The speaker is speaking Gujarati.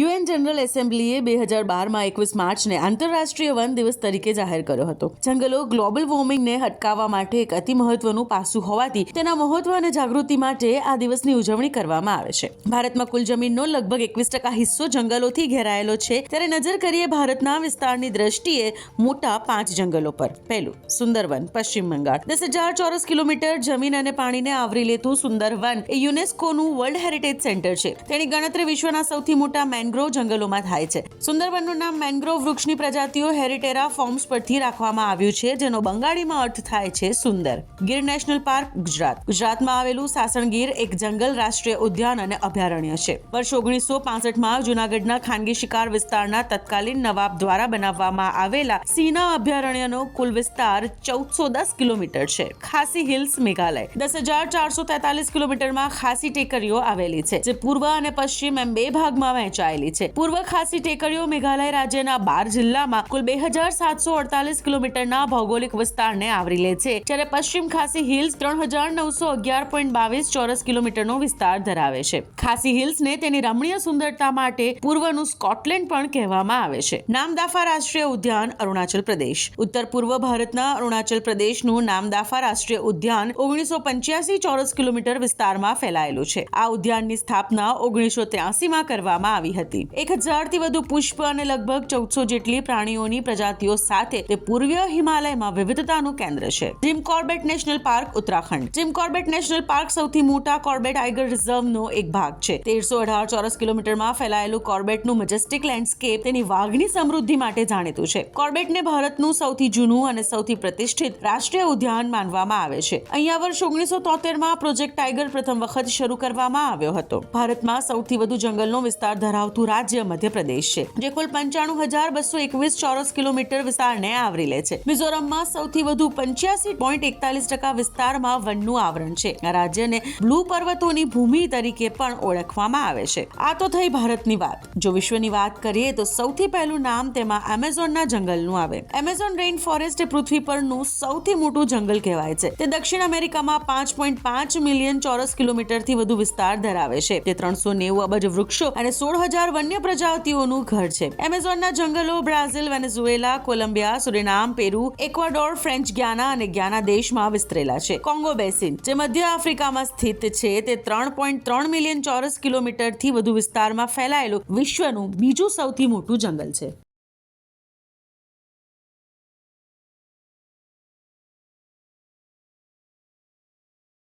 યુએન જનરલ એસેમ્બલીએ બે હજાર બારમાં એકવીસ માર્ચને આંતરરાષ્ટ્રીય વન દિવસ તરીકે જાહેર કર્યો હતો. જંગલો ગ્લોબલ વોર્મિંગને અટકાવવા માટે એક અતિ મહત્વનું પાસું હોવાથી તેના મહત્વ અને જાગૃતિ માટે આ દિવસની ઉજવણી કરવામાં આવે છે. ભારતમાં કુલ જમીનનો લગભગ એકવીસ ટકા હિસ્સો જંગલોથી ઘેરાયેલો છે. ત્યારે નજર કરીએ ભારતના વિસ્તારની દ્રષ્ટિએ મોટા પાંચ જંગલો પર. પહેલું, સુંદરવન, પશ્ચિમ બંગાળ. દસ હજાર ચોરસ કિલોમીટર જમીન અને પાણીને આવરી લેતું સુંદરવન એ યુનેસ્કોનું વર્લ્ડ હેરિટેજ સેન્ટર છે. તેની ગણતરી વિશ્વના સૌથી મોટા મેન્ગ્રોવ જંગલોમાં થાય છે. સુંદરવનનું નામ મેન્ગ્રોવ વૃક્ષની પ્રજાતિઓ હેરિટેરા ફોર્મ્સ પરથી રાખવામાં આવ્યું છે, જેનો બંગાળીમાં અર્થ થાય છે સુંદર. Gir national park, Gujarat. ગુજરાતમાં આવેલું સાસણગીર એક જંગલ રાષ્ટ્રીય ઉદ્યાન અને અભયારણ્ય છે. વર્ષ ઓગણીસો પાસઠમાં જુનાગઢના ખાનગી શિકાર વિસ્તારના તત્કાલીન નવાબ દ્વારા બનાવવામાં આવેલા સિંહના અભયારણ્યનો કુલ વિસ્તાર ચૌદસો દસ કિલોમીટર છે. ખાસી હિલ્સ મેઘાલય. દસ હજાર ચારસો તેતાલીસ કિલોમીટરમાં ખાસી ટેકરીઓ આવેલી છે, જે પૂર્વ અને પશ્ચિમ એમ બે ભાગમાં વહેંચાયેલી છે. પૂર્વ ખાસી ટેકરીઓ મેઘાલય રાજ્યના બાર જિલ્લામાં કુલ બે હજાર સાતસો અડતાલીસ કિલોમીટરના ભૌગોલિક વિસ્તારને આવરી લે છે, જ્યારે પશ્ચિમ ખાસી હિલ્સ ત્રણ હજાર નવસો અગિયાર પોઈન્ટ બાવીસ ચોરસ કિલોમીટરનો વિસ્તાર ધરાવે છે. ખાસી હિલ્સને તેની રમણીય સુંદરતા માટે પૂર્વનું સ્કોટલેન્ડ પણ કહેવામાં આવે છે. નામદાફા રાષ્ટ્રીય ઉદ્યાન અરુણાચલ પ્રદેશ. ઉત્તર પૂર્વ ભારતના અરુણાચલ પ્રદેશનું નામદાફા રાષ્ટ્રીય ઉદ્યાન ઓગણીસો પંચ્યાસી ચોરસ કિલોમીટર વિસ્તારમાં ફેલાયેલું છે. આ ઉદ્યાનની સ્થાપના ઓગણીસો ત્યાસીમાં કરવામાં આવી હતી. એક હજારથી વધુ પુષ્પ અને લગભગ ચૌદસો જેટલી પ્રાણીઓની પ્રજાતિઓ સાથે તે પૂર્વીય હિમાલયમાં વિવિધતાનું કેન્દ્ર છે. Jim Corbett national park, Uttarakhand. Jim Corbett national park સૌથી મોટા કોર્બેટ ટાઈગર રિઝર્વનો એક ભાગ છે. તેરસો અઢાર ચોરસ કિલોમીટરમાં ફેલાયેલું કોર્બેટનું મજેસ્ટિક લેન્ડસ્કેપ તેની વાઘની સમૃદ્ધિ માટે જાણીતું છે. કોર્બેટને ભારતનું સૌથી જૂનું અને સૌથી પ્રતિષ્ઠિત રાષ્ટ્રીય ઉદ્યાન માનવામાં આવે છે. અહીંયા વર્ષ ઓગણીસો તોતેરમાં પ્રોજેક્ટ ટાઈગર પ્રથમ વખત શરૂ કરવામાં આવ્યો હતો. ભારતમાં સૌથી વધુ જંગલનો વિસ્તાર ધરાવતું રાજ્ય મધ્યપ્રદેશ છે, જે કુલ પંચાણું હજાર બસો એકવીસ ચોરસ કિલોમીટર વિસ્તારને આવરી લે છે. મિઝોરમમાં સૌથી વધુ પંચ્યાસી પોઈન્ટ એકતાલીસ ટકા વિસ્તારમાં વનનું આવરણ છે. આ રાજ્યને બ્લુ પર્વતોની ભૂમિ તરીકે પણ ઓળખવામાં આવે છે. આ તો થઈ ભારતની વાત. જો વિશ્વની વાત કરીએ તો સૌથી પહેલું નામ તેમાં એમેઝોનના જંગલનું આવે. એમેઝોન રેઇન ફોરેસ્ટ એ પૃથ્વી પરનું સૌથી મોટું જંગલ કહેવાય છે. તે દક્ષિણ અમેરિકામાં પાંચ પોઈન્ટ પાંચ મિલિયન ચોરસ કિલોમીટરથી વધુ વિસ્તાર ધરાવે છે. તે ત્રણસો નેવું અબજ વૃક્ષો અને સોળ હજાર વન્ય પ્રજાતિઓનું ઘર છે. એમેઝોનના જંગલો, Brazil, Venezuela, Colombia, Suriname, Peru, Ecuador, French Guiana અને ગ્યાના દેશમાં વિસ્તરેલા છે. કોંગો બેસિન, જે મધ્ય આફ્રિકામાં સ્થિત છે, તે ત્રણ પોઈન્ટ ત્રણ મિલિયન ચોરસ કિલોમીટરથી વધુ વિસ્તારમાં ફેલાયેલું વિશ્વનું બીજું સૌથી મોટું જંગલ છે.